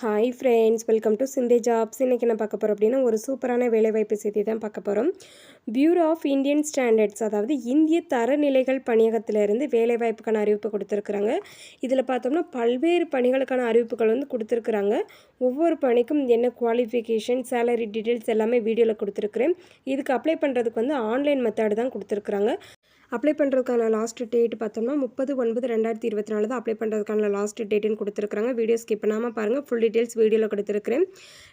Hi friends welcome to சிந்தே jobs இன்றைக்கி நான் பார்க்க போகிறோம் அப்படின்னா ஒரு சூப்பரான வேலைவாய்ப்பு செய்தி தான் பார்க்க போகிறோம் பியூரோ ஆஃப் இந்தியன் ஸ்டாண்டர்ட்ஸ் அதாவது இந்திய தரநிலைகள் பணியகத்திலிருந்து வேலைவாய்ப்புக்கான அறிவிப்பு கொடுத்துருக்குறாங்க. இதில் பார்த்தோம்னா பல்வேறு பணிகளுக்கான அறிவிப்புகள் வந்து கொடுத்துருக்குறாங்க. ஒவ்வொரு பணிக்கும் என்ன குவாலிஃபிகேஷன் சேலரி டீட்டெயில்ஸ் எல்லாமே வீடியோவில் கொடுத்துருக்குறேன். இதுக்கு அப்ளை பண்ணுறதுக்கு வந்து ஆன்லைன் மெத்தடு தான் கொடுத்துருக்குறாங்க. அப்ளை பண்ணுறதுக்கான லாஸ்ட் டேட் பார்த்தோம்னா முப்பது ஒன்பது ரெண்டாயிரத்தி இருபத்தி நாலு தான் அப்ளை பண்ணுறதுக்கான லாஸ்ட் டேட்டுன்னு கொடுத்துருக்காங்க வீடியோ ஸ்கிப் பண்ணாமல் பாருங்கள் ஃபுல் டீட்டெயில்ஸ் வீடியோவில் கொடுத்துருக்கிறேன்.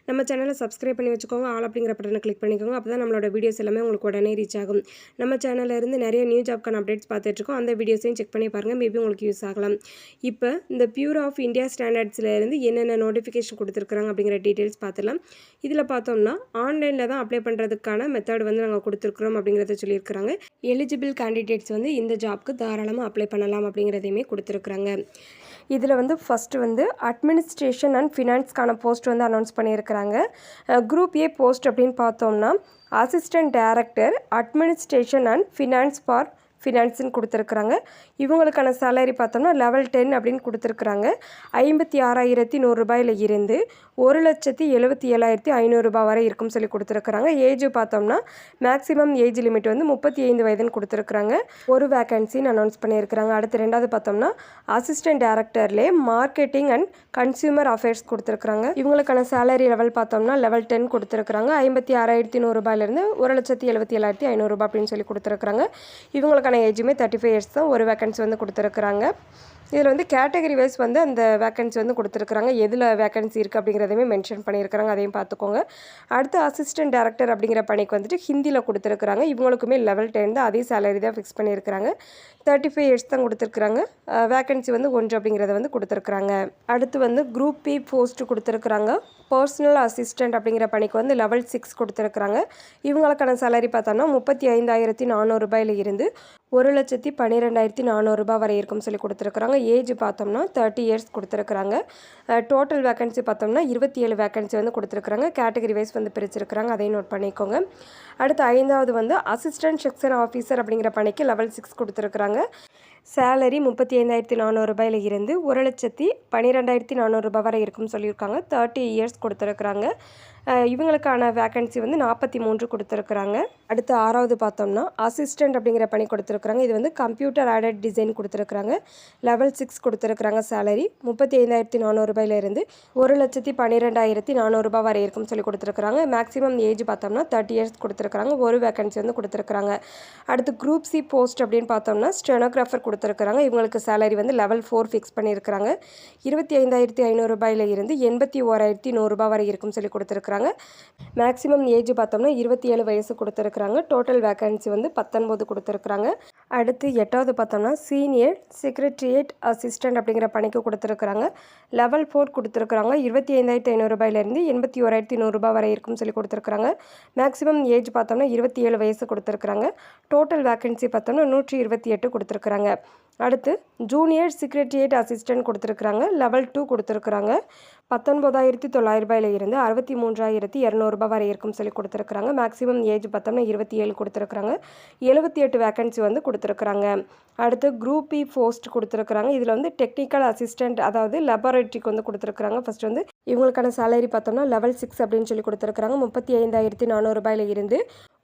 நம்ம சேனலை சப்ஸ்கிரைப் பண்ணி வச்சுக்கோங்க. ஆல் அப்படிங்கிற பட்டனை கிளிக் பண்ணிக்கோங்க. அப்போ தான் நம்மளோட வீடியோஸ் எல்லாமே உங்களுக்கு உடனே ரீச் ஆகும். நம்ம சேனலில் இருந்து நிறைய நியூ ஜாப்க்கான அப்டேட்ஸ் பார்த்துட்ருக்கோம் அந்த வீடியோஸையும் செக் பண்ணி பாருங்கள் மேபி உங்களுக்கு யூஸ் ஆகலாம். இப்போ இந்த பியூர் ஆஃப் இந்தியா ஸ்டாண்டர்ட்ஸில் இருந்து என்னென்ன நோட்டிஃபிகேஷன் கொடுத்துருக்குறாங்க அப்படிங்கிற டீட்டெயில்ஸ் பார்த்துலாம் இதில் பார்த்தோம்னா ஆன்லைனில் தான் அப்ளை பண்ணுறதுக்கான மெத்தட் வந்து நாங்கள் கொடுத்துருக்குறோம் அப்படிங்கிறத சொல்லியிருக்கிறாங்க. எலிஜிபிள் கேண்டிடேட்ஸ் வந்து இந்த ஜாப்க்கு தாராளமாக அப்ளை பண்ணலாம் அப்படிங்கிறதையுமே கொடுத்துருக்குறாங்க. இதில் வந்து ஃபஸ்ட்டு வந்து அட்மினிஸ்ட்ரேஷன் அண்ட் ஃபினான்ஸ்க்கான போஸ்ட் வந்து அனௌன்ஸ் பண்ணியிருக்கிறாங்க. குரூப் ஏ போஸ்ட் அப்படின்னு பார்த்தோம்னா assistant director administration and finance for ஃபினான்ஸுன்னு கொடுத்துருக்குறாங்க. இவங்களுக்கான சேலரி பார்த்தோம்னா லெவல் டென் அப்படின்னு கொடுத்துருக்குறாங்க. ஐம்பத்தி ஆறாயிரத்தி நூறுரூபாயில் இருந்து ஒரு லட்சத்தி எழுபத்தி ஏழாயிரத்தி ஐநூறுரூபா வரை இருக்கும்னு சொல்லி கொடுத்துருக்குறாங்க. ஏஜ் பார்த்தோம்னா மேக்ஸிமம் ஏஜ் லிமிட் வந்து முப்பத்தி ஐந்து வயதுன்னு கொடுத்துருக்குறாங்க. ஒரு வேக்கன்சின்னு அனௌன்ஸ் பண்ணியிருக்கிறாங்க. அடுத்து ரெண்டாவது பார்த்தோம்னா அசிஸ்டன்ட் டேரக்டர்லேயே மார்க்கெட்டிங் அண்ட் கன்சியூமர் அஃபேர்ஸ் கொடுத்துருக்குறாங்க. இவங்களுக்கான சேலரி லெவல் பார்த்தோம்னா லெவல் டென் கொடுத்துருக்குறாங்க. ஐம்பத்தி ஆறாயிரத்தி நூறுரூபாயிலேருந்து ஒரு லட்சத்தி எழுபத்தி ஏழாயிரத்தி ஐநூறுரூபா அப்படின்னு சொல்லி கொடுத்துருக்குறாங்க. இவங்களுக்கான ஏஜுமே தேர்ட்டி ஃபைவ் இயர்ஸ் தான் ஒரு வேக்கன்சி வந்து கொடுத்துருக்குறாங்க. இதில் வந்து கேட்டகரி வைஸ் வந்து அந்த வேக்கன்சி வந்து கொடுத்துருக்குறாங்க. எதில் வேக்கன்சி இருக்குது அப்படிங்கிறதையுமே மென்ஷன் பண்ணியிருக்கிறாங்க. அதையும் பார்த்துக்கோங்க. அடுத்து அசிஸ்டன்ட் டேரக்டர் அப்படிங்கிற பணிக்கு வந்துட்டு ஹிந்தியில் கொடுத்துருக்குறாங்க. இவங்களுக்குமே லெவல் டென் தான். அதே சேலரி தான் ஃபிக்ஸ் பண்ணியிருக்கிறாங்க. தேர்ட்டி ஃபைவ் இயர்ஸ் தான் கொடுத்துருக்குறாங்க. வேக்கன்சி வந்து ஒன்று அப்படிங்கிறத வந்து கொடுத்துருக்குறாங்க. அடுத்து வந்து குரூப் பி போஸ்ட்டு கொடுத்துருக்குறாங்க. பர்சனல் அசிஸ்டண்ட் அப்படிங்கிற பணிக்கு வந்து லெவல் சிக்ஸ் கொடுத்துருக்குறாங்க. இவங்களுக்கான சேலரி பார்த்தோம்னா முப்பத்தி ஐந்தாயிரத்தி நானூறுரூபாயில் இருந்து ஒரு லட்சத்தி பன்னிரெண்டாயிரத்தி நானூறுரூபா வரை இருக்கும்னு சொல்லி கொடுத்துருக்குறாங்க. ஏஜ் பார்த்தோம்னா தேர்ட்டி இயர்ஸ் கொடுத்துருக்குறாங்க. டோட்டல் வேக்கன்சி பார்த்தோம்னா இருபத்தி ஏழு வேக்கன்சி வந்து கொடுத்துருக்குறாங்க. கேட்டகரி வைஸ் வந்து பிரிச்சிருக்கிறாங்க. அதையும் நோட் பண்ணிக்கோங்க. அடுத்து ஐந்தாவது வந்து அசிஸ்டன்ட் செக்ஷன் ஆஃபீஸர் அப்படிங்கிற பணிக்கு லெவல் சிக்ஸ் கொடுத்துருக்குறாங்க. சேலரி முப்பத்தி ஐந்தாயிரத்தி நானூறுரூபாயில் இருந்து ஒரு லட்சத்தி பன்னிரெண்டாயிரத்தி நானூறுரூபா வரை இருக்கும்னு சொல்லியிருக்காங்க. தேர்ட்டி இயர்ஸ் கொடுத்துருக்குறாங்க. இவங்களுக்கான வேக்கன்சி வந்து நாற்பத்தி மூன்று கொடுத்துருக்குறாங்க. அடுத்து ஆறாவது பார்த்தோம்னா அசிஸ்டண்ட் அப்படிங்கிற பணி கொடுத்துருக்குறாங்க. இது வந்து கம்ப்யூட்டர் ஆடட் டிசைன் கொடுத்துருக்குறாங்க. லெவல் சிக்ஸ் கொடுத்துருக்குறாங்க சேலரி முப்பத்தி ஐந்தாயிரத்தி நானூறுபாயிலிருந்து ஒரு லட்சத்தி பன்னிரெண்டாயிரத்தி நானூறுரூபா வரை இருக்கும்னு சொல்லி கொடுத்துருக்குறாங்க. மேக்ஸிமம் ஏஜ் பார்த்தோம்னா தேர்ட்டி இயர்ஸ் கொடுத்துருக்குறாங்க. ஒரு வேக்கன்சி வந்து கொடுத்துருக்குறாங்க. அடுத்து குரூப் சி போஸ்ட் அப்படின்னு பார்த்தோம்னா ஸ்டெனோகிராஃபர் கொடுத்துருக்குறாங்க. இவங்களுக்கு சேலரி வந்து லெவல் ஃபோர் ஃபிக்ஸ் பண்ணியிருக்கிறாங்க. இருபத்தி ஐந்தாயிரத்தி ஐநூறுரூபாயில் இருந்து எண்பத்தி ஓராயிரத்தி நூறுரூபா வரை இருக்கும்னு சொல்லி கொடுத்துருக்குறாங்க. கொடுத்துருக்குறாங்க. மேக்ஸிமம் ஏஜ் பார்த்தோம்னா இருபத்தி ஏழு வயசு கொடுத்துருக்குறாங்க. டோட்டல் வேக்கன்சி வந்து பத்தொன்பது கொடுத்துருக்குறாங்க. அடுத்து எட்டாவது பார்த்தோம்னா சீனியர் செக்ரட்டரியேட் அசிஸ்டன்ட் அப்படிங்கிற பணிக்கு கொடுத்துருக்குறாங்க. லெவல் ஃபோர் கொடுத்துருக்குறாங்க. இருபத்தி ஐந்தாயிரத்தி ஐநூறுரூபாயிலேருந்து எண்பத்தி ஓராயிரத்தி நூறுரூபா வரை இருக்கும்னு சொல்லி கொடுத்துருக்குறாங்க. மேக்ஸிமம் ஏஜ் பார்த்தோம்னா இருபத்தி ஏழு வயசு கொடுத்துருக்குறாங்க. டோட்டல் வேக்கன்சி பார்த்தோம்னா நூற்றி இருபத்தி எட்டு கொடுத்துருக்குறாங்க. அடுத்து ஜூனியர் செக்ரட்டரியேட் அசிஸ்டன்ட் கொடுத்துருக்குறாங்க லெவல் டூ கொடுத்துருக்குறாங்க. பத்தொன்பதாயிரத்தி தொள்ளாயிரரூபாயில இருந்து அறுபத்தி மூன்றாயிரத்தி இரநூறுபா வரை இருக்கும் சொல்லி கொடுத்துருக்குறாங்க. மேக்ஸிமம் ஏஜ் பார்த்தோம்னா இருபத்தி ஏழு கொடுத்துருக்குறாங்க. எழுபத்தி எட்டு வேக்கன்சி வந்து கொடுத்துருக்குறாங்க. அடுத்து குரூப் பி e போஸ்ட் கொடுத்துருக்குறாங்க. இதில் வந்து டெக்னிக்கல் அசிஸ்டண்ட் அதாவது லெபார்டரிக்கு வந்து கொடுத்துருக்குறாங்க. ஃபஸ்ட் வந்து இவங்களுக்கான சேலரி பார்த்தோம்னா லெவல் சிக்ஸ் அப்படின்னு சொல்லி கொடுத்துருக்குறாங்க. முப்பத்தி ஐந்தாயிரத்தி நானூறுபாயில் இருந்து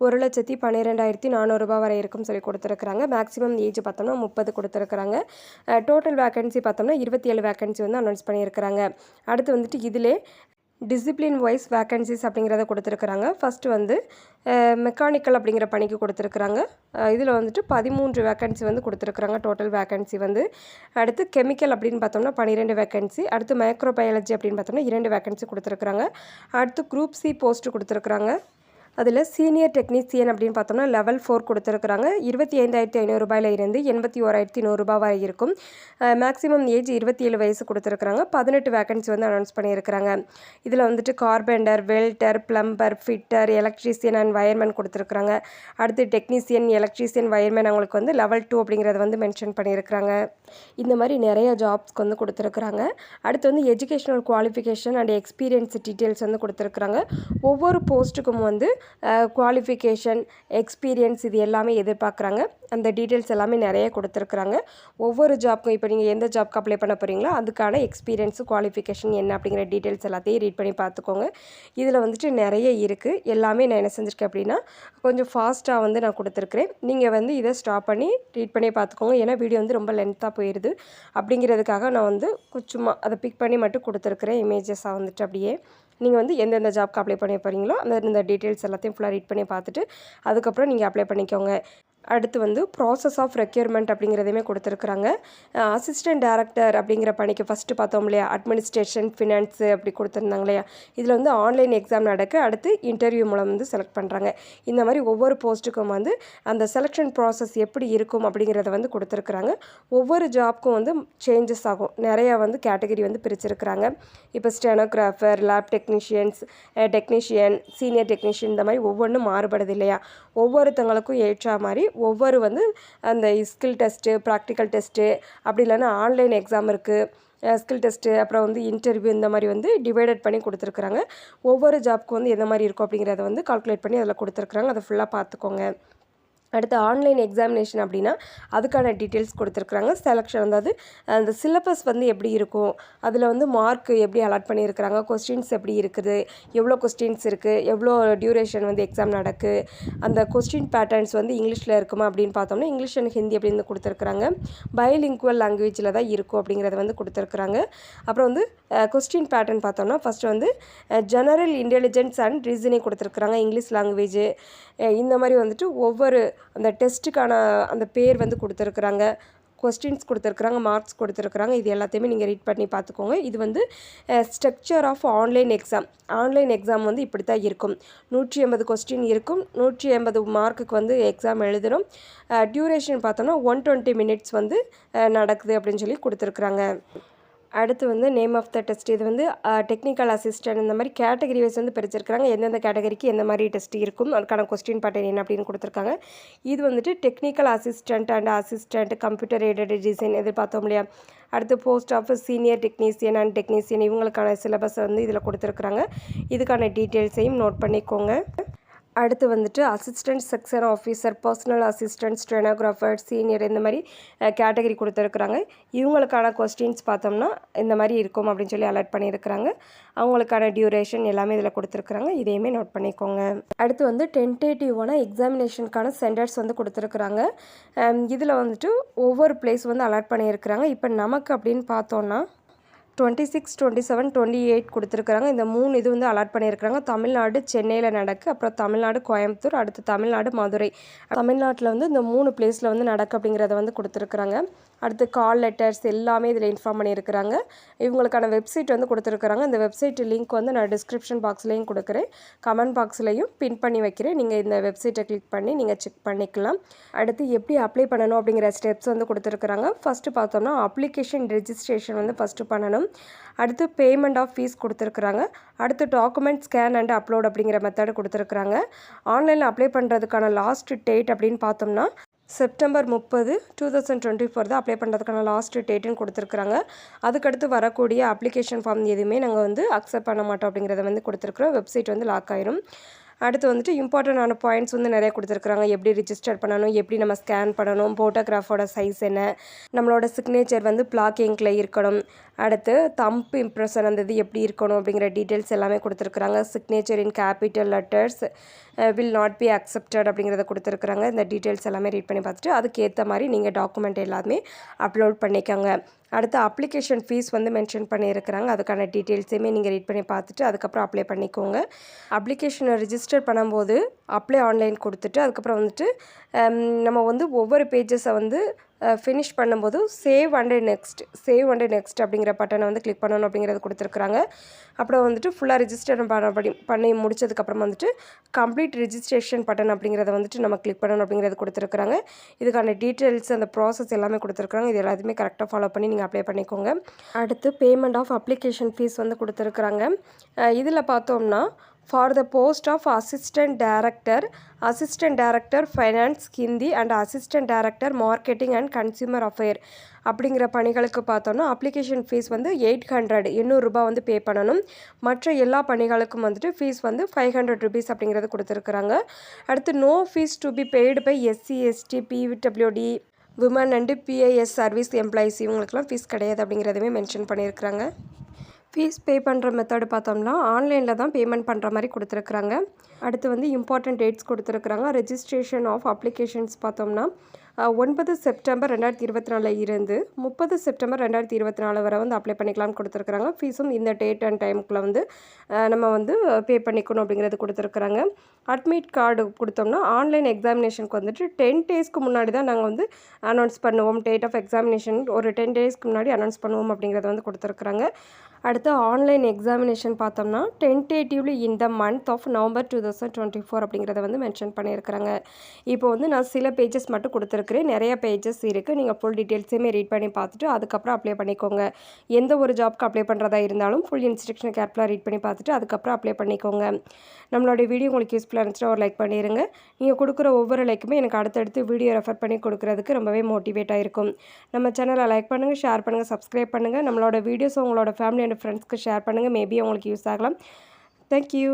ஒரு லட்சத்தி பன்னிரெண்டாயிரத்தி நானூறுரூபா வரை இருக்கும் சொல்லி கொடுத்துருக்குறாங்க. மேக்ஸிமம் ஏஜ் பார்த்தோம்னா முப்பது கொடுத்துருக்குறாங்க. டோட்டல் வேக்கன்சி பார்த்தோம்னா இருபத்தி ஏழு வேக்கன்சி வந்து அனௌன்ஸ் பண்ணியிருக்கிறாங்க. அடுத்து வந்துட்டு இதிலே டிசிப்ளின் வைஸ் வேக்கன்சிஸ் அப்படிங்கிறத கொடுத்துருக்குறாங்க. ஃபஸ்ட்டு வந்து மெக்கானிக்கல் அப்படிங்கிற பணிக்கு கொடுத்துருக்குறாங்க. இதில் வந்துட்டு பதிமூன்று வேக்கன்சி வந்து கொடுத்துருக்குறாங்க. டோட்டல் வேக்கன்சி வந்து. அடுத்து கெமிக்கல் அப்படின்னு பார்த்தோம்னா பன்னிரெண்டு வேக்கன்சி அடுத்து மைக்ரோ பயாலஜி அப்படின்னு பார்த்தோம்னா இரண்டு வேக்கன்சி கொடுத்துருக்குறாங்க. அடுத்து குரூப் சி போஸ்ட்டு கொடுத்துருக்குறாங்க. அதில் சீனியர் டெக்னீசியன் அப்படின்னு பார்த்தோம்னா லெவல் ஃபோர் கொடுத்துருக்குறாங்க. இருபத்தி ஐந்தாயிரத்தி ஐநூறுரூபாயில் இருந்து எண்பத்தி ஓராயிரத்தி நூறுரூபா வரை இருக்கும். மேக்ஸிமம் ஏஜ் இருபத்தி ஏழு வயசு கொடுத்துருக்குறாங்க. பதினெட்டு வேகன்சி வந்து அனௌன்ஸ் பண்ணியிருக்கிறாங்க. இதில் வந்துட்டு carpenter welder plumber fitter electrician and wireman கொடுத்துருக்குறாங்க. அடுத்து டெக்னீசியன் எலக்ட்ரீசியன் வயர்மேன் அவங்களுக்கு வந்து லெவல் டூ அப்படிங்கிறத வந்து மென்ஷன் பண்ணியிருக்கிறாங்க. இந்த மாதிரி நிறைய ஜாப்ஸ்க்கு வந்து கொடுத்துருக்குறாங்க. அடுத்து வந்து educational qualification and experience details வந்து கொடுத்துருக்குறாங்க. ஒவ்வொரு போஸ்ட்டுக்கும் வந்து குவாலிஃபிகேஷன் எக்ஸ்பீரியன்ஸ் இது எல்லாமே எதிர்பார்க்குறாங்க. அந்த டீட்டெயில்ஸ் எல்லாமே நிறைய கொடுத்துருக்குறாங்க. ஒவ்வொரு ஜாப்க்கும் இப்போ நீங்கள் எந்த ஜாப்க்கு அப்ளை பண்ண போகிறீங்களோ அதுக்கான எக்ஸ்பீரியன்ஸு குவாலிஃபிகேஷன் என்ன அப்படிங்கிற டீட்டெயில்ஸ் எல்லாத்தையும் ரீட் பண்ணி பார்த்துக்கோங்க. இதில் வந்துட்டு நிறைய இருக்குது எல்லாமே நான் என்ன செஞ்சுருக்கேன் அப்படின்னா கொஞ்சம் ஃபாஸ்ட்டாக வந்து நான் கொடுத்துருக்குறேன். நீங்கள் வந்து இதை ஸ்டாப் பண்ணி ரீட் பண்ணி பார்த்துக்கோங்க. ஏன்னா வீடியோ வந்து ரொம்ப லென்த்தாக போயிடுது அப்படிங்கிறதுக்காக நான் வந்து சும்மா அதை பிக் பண்ணி மட்டும் கொடுத்துருக்குறேன் இமேஜஸாக வந்துட்டு அப்படியே. நீங்கள் வந்து எந்தெந்த ஜாப்க்கு அப்ளை பண்ணி போகிறீங்களோ அந்த இந்த டீட்டெயில்ஸ் எல்லாத்தையும் ஃபுல்லாக ரீட் பண்ணி பார்த்துட்டு அதுக்கப்புறம் நீங்கள் அப்ளை பண்ணிக்கோங்க. அடுத்து வந்து ப்ராசஸ் ஆஃப் ரெக்யூர்மெண்ட் அப்படிங்கிறதையுமே கொடுத்துருக்குறாங்க. அசிஸ்டன்ட் டேரக்டர் அப்படிங்கிற பணிக்கு ஃபஸ்ட்டு பார்த்தோம் இல்லையா? அட்மினிஸ்ட்ரேஷன் ஃபினான்ஸு அப்படி கொடுத்துருந்தாங்க இல்லையா? இதில் வந்து ஆன்லைன் எக்ஸாம் நடக்க. அடுத்து இன்டர்வியூ மூலம் வந்து செலக்ட் பண்ணுறாங்க இந்த மாதிரி ஒவ்வொரு போஸ்ட்டுக்கும் வந்து அந்த செலெக்ஷன் ப்ராசஸ் எப்படி இருக்கும் அப்படிங்கிறத வந்து கொடுத்துருக்குறாங்க. ஒவ்வொரு ஜாப்க்கும் வந்து சேஞ்சஸ் ஆகும். நிறையா வந்து கேட்டகரி வந்து பிரிச்சிருக்கிறாங்க. இப்போ stenographer lab technicians technician senior technician இந்த மாதிரி ஒவ்வொன்றும் மாறுபடுது இல்லையா? ஒவ்வொருத்தவங்களுக்கும் ஏற்ற மாதிரி ஒவ்வொரு வந்து அந்த ஸ்கில் டெஸ்ட்டு ப்ராக்டிக்கல் டெஸ்ட்டு அப்படி இல்லைன்னா ஆன்லைன் எக்ஸாம் இருக்குது ஸ்கில் டெஸ்ட்டு அப்புறம் வந்து இன்டர்வியூ இந்த மாதிரி வந்து டிவைடட் பண்ணி கொடுத்துருக்குறாங்க. ஒவ்வொரு ஜாப்க்கு வந்து எந்த மாதிரி இருக்கும் அப்படிங்கிறத வந்து கால்குலேட் பண்ணி அதில் கொடுத்துருக்குறாங்க. அதை ஃபுல்லாக பார்த்துக்கோங்க. அடுத்து ஆன்லைன் எக்ஸாமினேஷன் அப்படின்னா அதுக்கான டீட்டெயில்ஸ் கொடுத்துருக்குறாங்க. செலெக்ஷன் அதாவது அந்த சிலபஸ் வந்து எப்படி இருக்கும் அதில் வந்து மார்க் எப்படி அலாட் பண்ணியிருக்கிறாங்க கொஸ்டின்ஸ் எப்படி இருக்குது எவ்வளோ கொஸ்டின்ஸ் இருக்குது எவ்வளோ டியூரேஷன் வந்து எக்ஸாம் நடக்கு அந்த கொஸ்டின் பேட்டர்ன்ஸ் வந்து இங்கிலீஷில் இருக்குமா அப்படின்னு பார்த்தோம்னா இங்கிலீஷ் அண்ட் ஹிந்தி அப்படின்னு கொடுத்துருக்குறாங்க. பைலிங்குவல் லாங்குவேஜில் தான் இருக்கும் அப்படிங்கிறத வந்து கொடுத்துருக்குறாங்க. அப்புறம் வந்து கொஸ்டின் பேட்டர்ன் பார்த்தோம்னா ஃபஸ்ட்டு வந்து ஜெனரல் இன்டெலிஜென்ஸ் அண்ட் ரீசனிங் கொடுத்துருக்குறாங்க இங்கிலீஷ் லாங்குவேஜ் இந்த மாதிரி வந்துட்டு ஒவ்வொரு அந்த டெஸ்ட்டுக்கான அந்த பேர் வந்து கொடுத்துருக்குறாங்க. கொஸ்டின்ஸ் கொடுத்துருக்குறாங்க மார்க்ஸ் கொடுத்துருக்குறாங்க. இது எல்லாத்தையுமே நீங்கள் ரீட் பண்ணி பார்த்துக்கோங்க. இது வந்து structure of online exam online exam வந்து இப்படி தான் இருக்கும். நூற்றி எண்பது கொஸ்டின் இருக்கும். நூற்றி எண்பது மார்க்குக்கு வந்து எக்ஸாம் எழுதுகிறோம் டியூரேஷன் பார்த்தோன்னா ஒன் டுவெண்ட்டி மினிட்ஸ் வந்து நடக்குது அப்படின்னு சொல்லி கொடுத்துருக்குறாங்க. அடுத்து வந்து நேம் ஆஃப் த டெஸ்ட் இது வந்து டெக்னிக்கல் அசிஸ்டன்ட் இந்த மாதிரி கேட்டகரி வைஸ் வந்து பிரிச்சிருக்கிறாங்க. எந்தெந்த கேட்டகரிக்கு எந்த மாதிரி டெஸ்ட் இருக்கும் அதுக்கான கொஸ்டின் பேட்டர்ன் என்ன அப்படின்னு கொடுத்துருக்காங்க. இது வந்துட்டு technical assistant and assistant computer aided design எது பார்த்தோம் இல்லையா? அடுத்து post office senior technician and technician இவங்களுக்கான சிலபஸ் வந்து இதில் கொடுத்துருக்குறாங்க. இதுக்கான டீட்டெயில்ஸையும் நோட் பண்ணிக்கோங்க. அடுத்து வந்துட்டு assistant section officer personal assistant stenographer senior இந்த மாதிரி கேட்டகரி கொடுத்துருக்குறாங்க. இவங்களுக்கான கொஸ்டின்ஸ் பார்த்தோம்னா இந்த மாதிரி இருக்கும் அப்படின்னு சொல்லி அலர்ட் பண்ணியிருக்கிறாங்க. அவங்களுக்கான டியூரேஷன் எல்லாமே இதில் கொடுத்துருக்குறாங்க. இதையுமே நோட் பண்ணிக்கோங்க. அடுத்து வந்து டென்டேட்டிவான எக்ஸாமினேஷனுக்கான சென்டர்ஸ் வந்து கொடுத்துருக்குறாங்க. இதில் வந்துட்டு ஒவ்வொரு பிளேஸ் வந்து அலர்ட் பண்ணியிருக்கிறாங்க. இப்போ நமக்கு அப்படின்னு பார்த்தோன்னா twenty six twenty seven twenty eight கொடுத்துருக்குறாங்க. இந்த மூணு இது வந்து அலாட் பண்ணியிருக்கிறாங்க. தமிழ்நாடு சென்னையில் நடக்கு. அப்புறம் தமிழ்நாடு கோயம்புத்தூர் அடுத்து தமிழ்நாடு மதுரை. தமிழ்நாட்டில் வந்து இந்த மூணு பிளேஸில் வந்து நடக்கு அப்படிங்கிறத வந்து கொடுத்துருக்குறாங்க. அடுத்து கால் லெட்டர்ஸ் எல்லாமே இதில் இன்ஃபார்ம் பண்ணியிருக்கிறாங்க. இவங்களுக்கான வெப்சைட் வந்து கொடுத்துருக்குறாங்க. இந்த வெப்சைட் லிங்க் வந்து நான் டிஸ்கிரிப்ஷன் பாக்ஸ்லேயும் கொடுக்குறேன். கமெண்ட் பாக்ஸ்லேயும் பின் பண்ணி வைக்கிறேன். நீங்கள் இந்த வெப்சைட்டை கிளிக் பண்ணி நீங்கள் செக் பண்ணிக்கலாம். அடுத்து எப்படி அப்ளை பண்ணணும் அப்படிங்கிற ஸ்டெப்ஸ் வந்து கொடுத்துருக்குறாங்க. ஃபஸ்ட்டு பார்த்தோம்னா அப்ளிகேஷன் ரெஜிஸ்ட்ரேஷன் வந்து ஃபஸ்ட்டு பண்ணணும். அடுத்து பேமெண்ட் ஆஃப் ஃபீஸ் கொடுத்துருக்குறாங்க. அடுத்து டாக்குமெண்ட் ஸ்கேன் அண்ட் அப்லோட் அப்படிங்கிற மெத்தடு கொடுத்துருக்குறாங்க. ஆன்லைனில் அப்ளை பண்ணுறதுக்கான லாஸ்ட் டேட் அப்படின்னு பார்த்தோம்னா செப்டம்பர் முப்பது டூ தௌசண்ட் டுவெண்ட்டி ஃபோர் தான் அப்ளை பண்ணுறதுக்கான லாஸ்ட் டேட்டுன்னு கொடுத்துருக்குறாங்க. அதுக்கடுத்து வரக்கூடிய அப்ளிகேஷன் ஃபார்ம் எதுவுமே நாங்கள் வந்து அக்செப்ட் பண்ண மாட்டோம் அப்படிங்கிறத வந்து கொடுத்துருக்குறோம். வெப்சைட் வந்து லாக் ஆயிரும். அடுத்து வந்துட்டு இம்பார்ட்டண்டான பாயிண்ட்ஸ் வந்து நிறைய கொடுத்துருக்குறாங்க. எப்படி ரிஜிஸ்டர் பண்ணணும் எப்படி நம்ம ஸ்கேன் பண்ணணும் ஃபோட்டோகிராஃபோட சைஸ் என்ன நம்மளோட சிக்னேச்சர் வந்து பிளாக் இங்கில் இருக்கணும். அடுத்து தம்ப் இம்ப்ரெஷன் அந்த இது எப்படி இருக்கணும் அப்படிங்கிற டீட்டெயில்ஸ் எல்லாமே கொடுத்துருக்குறாங்க. Signature in capital letters will not be accepted அப்படிங்கிறத கொடுத்துருக்குறாங்க. இந்த டீட்டெயில்ஸ் எல்லாமே ரீட் பண்ணி பார்த்துட்டு அதுக்கேற்ற மாதிரி நீங்கள் டாக்குமெண்ட் எல்லாமே அப்லோட் பண்ணிக்கோங்க. அடுத்து அப்ளிகேஷன் ஃபீஸ் வந்து மென்ஷன் பண்ணியிருக்கிறாங்க. அதுக்கான டீட்டெயில்ஸையுமே நீங்கள் ரீட் பண்ணி பார்த்துட்டு அதுக்கப்புறம் அப்ளை பண்ணிக்கோங்க. அப்ளிகேஷனை ரிஜிஸ்டர் பண்ணும்போது அப்ளை ஆன்லைன் கொடுத்துட்டு அதுக்கப்புறம் வந்துட்டு நம்ம வந்து ஒவ்வொரு பேஜஸை வந்து ஃபினிஷ் பண்ணும்போது save and next save and next அப்படிங்கிற பட்டனை வந்து கிளிக் பண்ணணும் அப்படிங்கிறது கொடுத்துருக்குறாங்க. அப்புறம் வந்துட்டு ஃபுல்லாக ரிஜிஸ்டர் பண்ண படி பண்ணி முடிச்சதுக்கப்புறம் வந்துட்டு கம்ப்ளீட் ரிஜிஸ்ட்ரேஷன் பட்டன் அப்படிங்கிறத வந்துட்டு நம்ம கிளிக் பண்ணணும் அப்படிங்கிறது கொடுத்துருக்குறாங்க. இதுக்கான டீட்டெயில்ஸ் அந்த ப்ராசஸ் எல்லாமே கொடுத்துருக்குறாங்க. இது எல்லாத்தையுமே கரெக்டாக ஃபாலோ பண்ணி நீங்கள் அப்ளை பண்ணிக்கோங்க. அடுத்து பேமெண்ட் ஆஃப் அப்ளிகேஷன் ஃபீஸ் வந்து கொடுத்துருக்குறாங்க. இதில் பார்த்தோம்னா for the post of assistant director assistant director finance Hindi and assistant director marketing and consumer affair அப்படிங்கிற பணிகளுக்கு பார்த்தோன்னா அப்ளிகேஷன் ஃபீஸ் வந்து எயிட் ஹண்ட்ரட் எண்ணூறுரூபா வந்து பே பண்ணணும். மற்ற எல்லா பணிகளுக்கும் வந்துட்டு ஃபீஸ் வந்து ஃபைவ் ஹண்ட்ரட் ருபீஸ் அப்படிங்கிறது கொடுத்துருக்குறாங்க. அடுத்து no fee to be paid by SC ST PWD women and BIS service employees இவங்களுக்குலாம் ஃபீஸ் கிடையாது அப்படிங்கிறதுமே மென்ஷன் பண்ணியிருக்கிறாங்க. ஃபீஸ் பே பண்ணுற மெத்தடு பார்த்தோம்னா ஆன்லைனில் தான் பேமெண்ட் பண்ணுற மாதிரி கொடுத்துருக்குறாங்க. அடுத்து வந்து இம்பார்ட்டன்ட் டேட்ஸ் கொடுத்துருக்குறாங்க. ரெஜிஸ்ட்ரேஷன் ஆஃப் அப்ளிகேஷன்ஸ் பார்த்தோம்னா ஒன்பது செப்டம்பர் ரெண்டாயிரத்தி இருபத்தி நாலில் இருந்து முப்பது செப்டம்பர் ரெண்டாயிரத்தி இருபத்தி நாலு வரை வந்து அப்ளை பண்ணிக்கலாம்னு கொடுத்துருக்குறாங்க. ஃபீஸும் இந்த டேட் அண்ட் டைமுக்குள்ளே வந்து நம்ம வந்து பே பண்ணிக்கணும் அப்படிங்கிறது கொடுத்துருக்குறாங்க. அட்மிட் கார்டு கொடுத்தோம்னா ஆன்லைன் எக்ஸாமினேஷனுக்கு வந்துட்டு டென் டேஸ்க்கு முன்னாடி தான் நாங்கள் வந்து அனௌன்ஸ் பண்ணுவோம். டேட் ஆஃப் எக்ஸாமினேஷன் ஒரு டென் டேஸ்க்கு முன்னாடி அனௌன்ஸ் பண்ணுவோம் அப்படிங்கிறத வந்து கொடுத்துருக்குறாங்க. அடுத்து ஆன்லைன் எக்ஸாமினேஷன் பார்த்தோம்னா tentatively in the month of November two thousand twenty four அப்படிங்கிறத வந்து மென்ஷன் பண்ணியிருக்கிறாங்க. இப்போ வந்து நான் சில பேஜஸ் மட்டும் கொடுத்துருக்குறேன். நிறைய பேஜஸ் இருக்குது நீங்கள் ஃபுல் டீட்டெயில்ஸையுமே ரீட் பண்ணி பார்த்துட்டு அதுக்கப்புறம் அப்ளை பண்ணிக்கோங்க. எந்த ஒரு ஜாப்க்கு அப்ளை பண்ணுறதா இருந்தாலும் ஃபுல் இன்ஸ்ட்ரக்ஷன் கேர்ஃபுல்லாக ரீட் பண்ணி பார்த்துட்டு அதுக்கப்புறம் அப்ளை பண்ணிக்கோங்க. நம்மளோட வீடியோ உங்களுக்கு யூஸ்ஃபுல்லாக இருந்துச்சுன்னா ஒரு லைக் பண்ணிடுங்க நீங்கள் கொடுக்குற ஒவ்வொரு லைக்குமே எனக்கு அடுத்தடுத்து வீடியோ ரெஃபர் பண்ணி கொடுக்குறதுக்கு ரொம்பவே மோட்டிவேட்டாக இருக்கும். நம்ம சேனலை லைக் பண்ணுங்கள் ஷேர் பண்ணுங்கள் சப்ஸ்கிரைப் பண்ணுங்கள் நம்மளோட வீடியோஸ் உங்களோட ஃபேமிலி அண்ட் ஃப்ரெண்ட்ஸ்க்கு ஷேர் பண்ணுங்கள் மேபி அவங்களுக்கு யூஸ் ஆகலாம் தேங்க்யூ